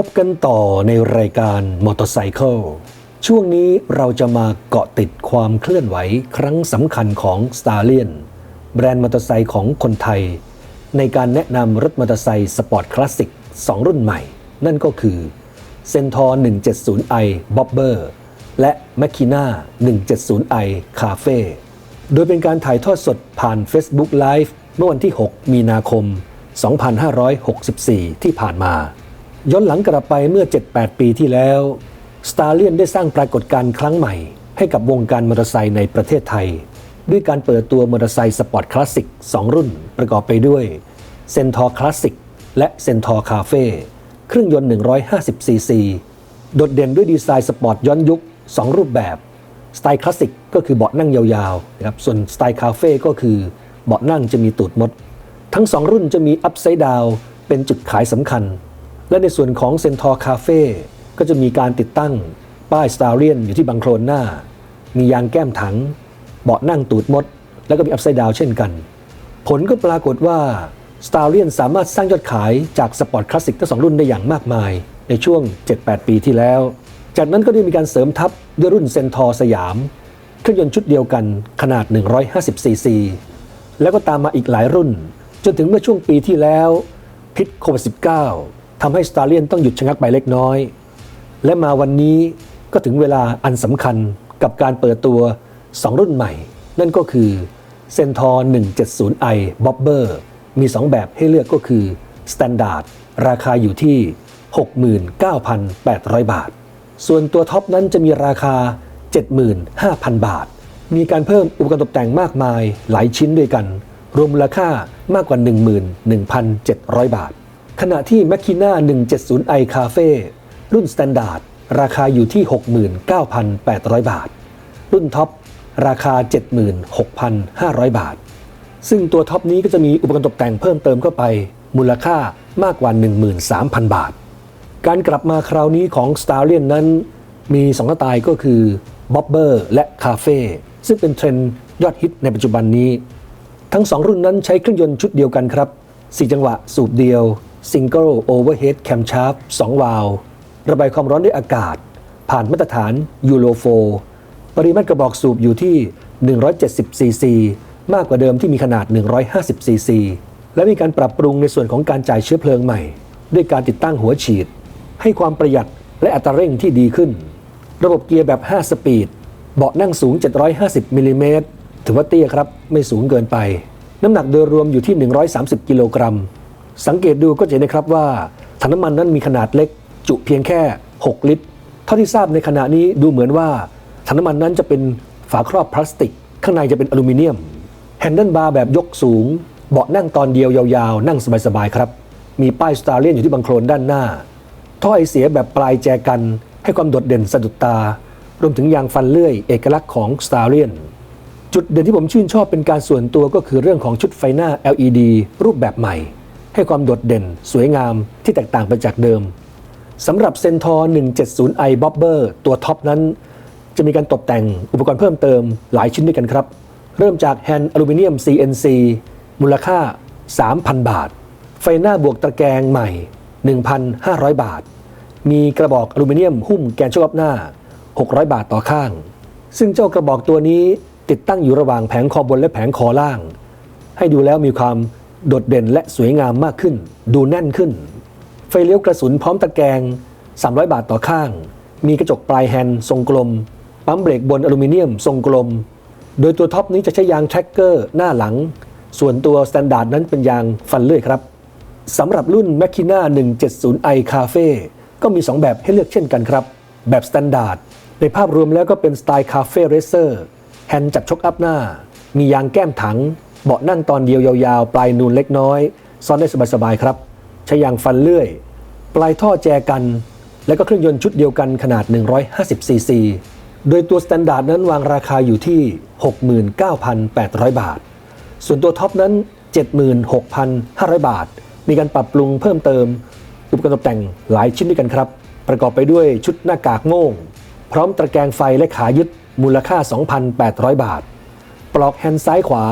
พบกันต่อในรายการมอเตอร์ไซค์ช่วงนี้เราจะมาเกาะติดความเคลื่อนไหวครั้งสำคัญของ s t a r l i o n แบรนด์มอเตอร์ไซค์ของคนไทย ในการแนะนำรถมอเตอร์ไซค์สปอร์ตคลาสสิก2 รุ่นใหม่ นั่นก็คือ c e n t o r 170i Bobber และ Machina 170i Cafe โดยเป็นการถ่ายทอดสดผ่าน Facebook Live เมื่อวันที่ 6 มีนาคม 2564 ที่ผ่านมา ย้อนหลังกลับไปเมื่อ 7-8 ปีที่แล้ว s t a r l i o n ได้สร้างปรากฏการณ์ครั้งใหม่ ให้กับวงการมอเตอร์ไซค์ในประเทศไทย ด้วยการเปิดตัวมอเตอร์ไซค์สปอร์ตคลาสสิก2รุ่น ประกอบไปด้วย c e n t o r Classic และ c e n t o r Cafe เครื่องยนต์ 150cc โดดเด่นด้วยดีไซน์สปอร์ตย้อนยุค 2 รูปแบบ สไตล์คลาสสิกก็คือเบาะนั่งยาวๆนะครับส่วนสไตล์คาเฟ่ก็คือเบาะนั่งจะมีตูดมด ทั้ง 2 รุ่นจะมีอัพไซด์ดาวเป็นจุดขายสำคัญ และในส่วนของเซนทอร์คาเฟ่ก็จะมีการติดตั้งป้ายสตาร์เรียนอยู่ที่บังโคลนหน้า มียางแก้มถัง เบาะนั่งตูดมด แล้วก็มีอัพไซด์ดาวเช่นกัน ผลก็ปรากฏว่า s t a r l i o n สามารถสร้างยอดขายจากสปอร์ตคลาสสิกทั้งสองรุ่นได้อย่างมากมาย ในช่วง 7-8 ปีที่แล้ว จากนั้นก็ได้มีการเสริมทัพด้วยรุ่นเซนทอร์สยาม เครื่องยนต์ชุดเดียวกันขนาด 150cc แล้วก็ตามมาอีกหลายรุ่น จนถึงเมื่อช่วงปีที่แล้วพิษโควิด -19 ทำให้ s t a r l i o n ต้องหยุดชะงักไปเล็กน้อย และมาวันนี้ก็ถึงเวลาอันสำคัญกับการเปิดตัว 2 รุ่นใหม่ นั่นก็คือ c e n t o r 170i Bobber มี 2 แบบให้เลือกก็คือ Standard ราคาอยู่ที่ 69,800 บาท ส่วนตัวท็อปนั้นจะมีราคา 75,000 บาท มีการเพิ่มอุปกรณ์ตกแต่งมากมายหลายชิ้นด้วยกัน รวมมูลค่ามากกว่า 11,700 บาท ขณะที่ Machina 170i Cafe รุ่น Standard ราคาอยู่ที่ 69,800 บาท รุ่นท็อปราคา 76,500 บาท ซึ่งตัวท็อปนี้ก็จะมีอุปกรณ์ตกแต่งเพิ่มเติมเข้าไป มูลค่ามากกว่า 13,000 บาท การกลับมาคราวนี้ของ s t a r l i o n นั้น มี2สไตล์ก็คือ Bobber และ Cafe ซึ่งเป็นเทรนด์ยอดฮิตในปัจจุบันนี้ ทั้ง 2 รุ่นนั้นใช้เครื่องยนต์ชุดเดียวกันครับ 4 จังหวะสูบเดียว Single Overhead Camshaft 2 วาล์วระบายความร้อนด้วยอากาศ ผ่านมาตรฐาน Euro 4ปริมาตรกระบอกสูบอยู่ที่ 170 ซีซี มากกว่าเดิมที่มีขนาด 150 ซีซี และมีการปรับปรุงในส่วนของการจ่ายเชื้อเพลิงใหม่ ด้วยการติดตั้งหัวฉีด ให้ความประหยัดและอัตราเร่งที่ดีขึ้น ระบบเกียร์แบบ 5 สปีด เบาะนั่งสูง 750 มิลลิเมตร ถือว่าเตี้ยครับ ไม่สูงเกินไป น้ำหนักโดยรวมอยู่ที่ 130 กิโลกรัม สังเกตดูก็จะเห็นนะครับว่าถังน้ำมันนั้นมีขนาดเล็ก จุเพียงแค่ 6 ลิตร เท่าที่ทราบในขณะนี้ดูเหมือนว่าถังน้ำมันนั้นจะเป็นฝาครอบพลาสติก ข้างในจะเป็นอลูมิเนียมแฮนเดิลบาร์แบบยกสูง เบาะนั่งตอนเดียวยาวๆ นั่งสบายๆครับ มีป้ายสตาร์เลียนอยู่ที่บังโคลนด้านหน้า ท่อไอเสียแบบปลายแจกัน ให้ความโดดเด่นสะดุดตา รวมถึงยางฟันเลื่อยเอกลักษณ์ของ s t a r l i o n จุดเด่นที่ผมชื่นชอบเป็นการส่วนตัวก็คือเรื่องของชุดไฟหน้า LED รูปแบบใหม่ ให้ความโดดเด่น สวยงามที่แตกต่างไปจากเดิมสำหรับ c e n t o r 170i Bobber ตัวท็อปนั้น จะมีการตกแต่งอุปกรณ์เพิ่มเติมหลายชิ้นด้วยกันครับ เริ่มจากแฮนด์อลูมิเนียม CNC มูลค่า 3,000 บาท ไฟหน้าบวกตะแกรงใหม่ 1,500 บาท มีกระบอกอลูมิเนียมหุ้มแกนโชครอบหน้า 600 บาทต่อข้าง ซึ่งเจ้ากระบอกตัวนี้ติดตั้งอยู่ระหว่างแผงคอบนและแผงคอล่าง ให้ดูแล้วมีความ โดดเด่นและสวยงามมากขึ้น ดูแน่นขึ้น ไฟเลี้ยวกระสุนพร้อมตะแกรง 300 บาทต่อข้าง มีกระจกปลายแฮนด์ทรงกลม ปั๊มเบรกบนอลูมิเนียมทรงกลม โดยตัวท็อปนี้จะใช้ยางแทร็กเกอร์หน้าหลัง ส่วนตัวสแตนดาร์ดนั้นเป็นยางฟันเลื่อยครับสำหรับรุ่น Machina 170i Cafe ก็มี 2 แบบให้เลือกเช่นกันครับ แบบสแตนดาร์ดในภาพรวมแล้วก็เป็นสไตล์คาเฟ่เรเซอร์แฮนด์จับชกอัพหน้า มียางแก้มถัง เบาะนั่งตอนเดียวยาวๆ ปลายนูนเล็กน้อยซ้อนได้สบายๆครับ ใช้ยางฟันเลื่อย ปลายท่อแจกัน และก็เครื่องยนต์ชุดเดียวกันขนาด 150ซีซี โดยตัวสแตนดาร์ดนั้นวางราคาอยู่ที่ 69,800 บาท ส่วนตัวท็อปนั้น 76,500 บาท มีการปรับปรุงเพิ่มเติม อุปกรณ์ตกแต่งหลายชิ้นด้วยกันครับ ประกอบไปด้วยชุดหน้ากากโม่ง พร้อมตะแกรงไฟและขายึดมูลค่า 2,800 บาท ปลอกแฮนด์ซ้ายขวา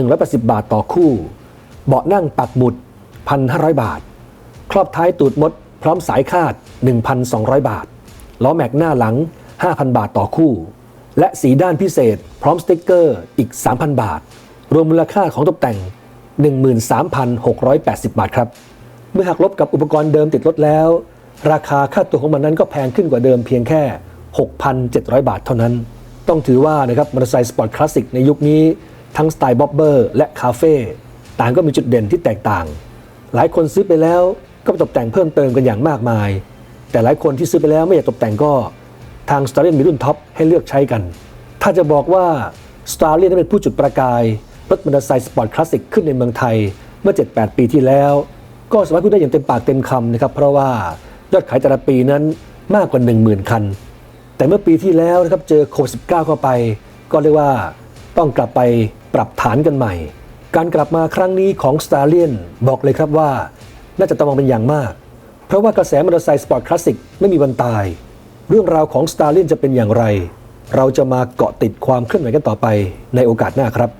180 บาทต่อคู่ เบาะนั่งปักหมุด 1,500 บาท ครอบท้ายตูดมด พร้อมสายคาด 1,200 บาท ล้อแม็กหน้าหลัง 5,000 บาทต่อคู่ และสีด้านพิเศษ พร้อมสติกเกอร์อีก 3,000 บาท รวมมูลค่าของตกแต่ง 13,680 บาทครับ เมื่อหักลบกับอุปกรณ์เดิมติดรถแล้ว ราคาค่าตัวของมันนั้นก็แพงขึ้นกว่าเดิมเพียงแค่ 6,700 บาทเท่านั้น ต้องถือว่านะครับมอเตอร์ไซค์สปอร์ตคลาสสิกในยุคนี้ ทั้งสไตล์บ๊อบเบอร์และคาเฟ่ต่างก็มีจุดเด่นที่แตกต่าง หลายคนซื้อไปแล้วก็ไปตกแต่งเพิ่มเติมกันอย่างมากมาย แต่หลายคนที่ซื้อไปแล้วไม่อยากตกแต่งก็ทาง s t a r l i o n มีรุ่นท็อปให้เลือกใช้กัน ถ้าจะบอกว่า s t a r l i o n นั้นเป็นผู้จุดประกายรถมอเตอร์ไซค์สปอร์ตคลาสสิกขึ้นในเมืองไทยเมื่อ 7-8 ปีที่แล้ว ก็สามารถพูดได้อย่างเต็มปากเต็มคำนะครับเพราะว่ายอดขายแต่ละปีนั้นมากกว่า 10,000 คัน แต่เมื่อปีที่แล้วนะครับเจอโควิด19เข้าไป ก็เรียกว่าต้องกลับไป ปรับฐานกันใหม่ การกลับมาครั้งนี้ของสตาเลียนบอกเลยครับว่า น่าจะต้องมองเป็นอย่างมาก เพราะว่ากระแสมอเตอร์ไซค์สปอร์ตคลาสสิกไม่มีวันตาย เรื่องราวของสตาเลียนจะเป็นอย่างไร เราจะมาเกาะติดความเคลื่อนไหวกันต่อไปในโอกาสหน้าครับ